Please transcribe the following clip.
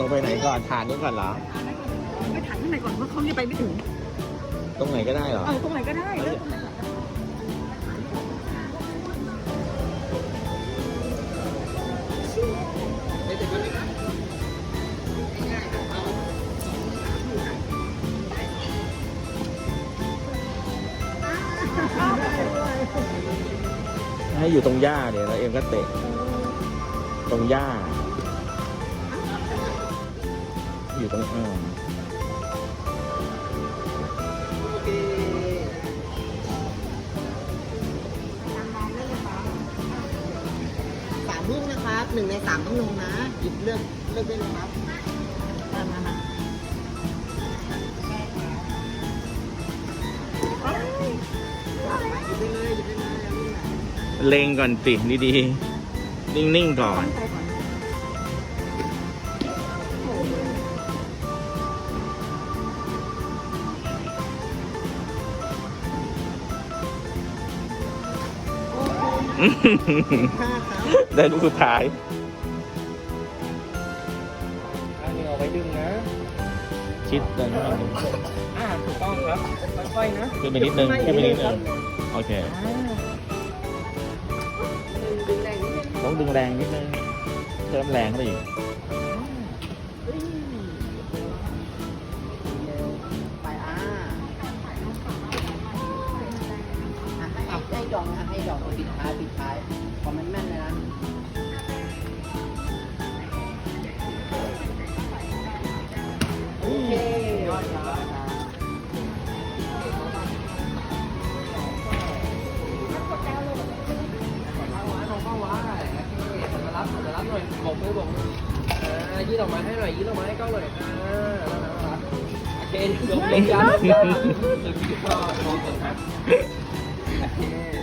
ลงไปไหนก่อนฐานนู้นก่อนเหรอ ไปถ่ายข้างในก่อนเพราะเขาเนี่ยไปไม่ถึง ตรงไหนก็ได้เหรอ เอาตรงไหนก็ได้เลือกตรงไหนก่อนให้อยู่ตรงหญ้าเดี๋ยวแล้วเอ็มก็เตะ ตรงหญ้า อยู่ตรงอ่างสามลูกนะครับหนึ่งในสามต้องลงนะหยิบเลือกเลือกได้เลยครับมามามาหยิบได้เลยหยิบได้เลยเอาลูกไหน เล็งก่อนติดีๆ นิ่งๆก่อน ไป ได้ลูกสุดท้ายอันนี้เอาไว้ดึงนะ ชิดเดินเข้ามาหนึ่งอ่าถูกต้องครับค่อยๆนะขึ้นไปนิดนึงขึ้นไปนิดนึงโอเคดึงแรงนิดนึงต้องดึงแรงนิดนึงเพิ่มแรงเข้าไปอีก ให้ดองเอาปิดท้ายปิดท้ายพอมันแม่นเลยนะโอเคยอดครับรับรับหน่อยบอกมือบอกมืออ่ายื่นออกมาให้หน่อยยื่นออกมาให้กล้องหน่อยอ่ารับโอเคยกยกยันยกยันถึงที่ก็มองก่อนครับโอเค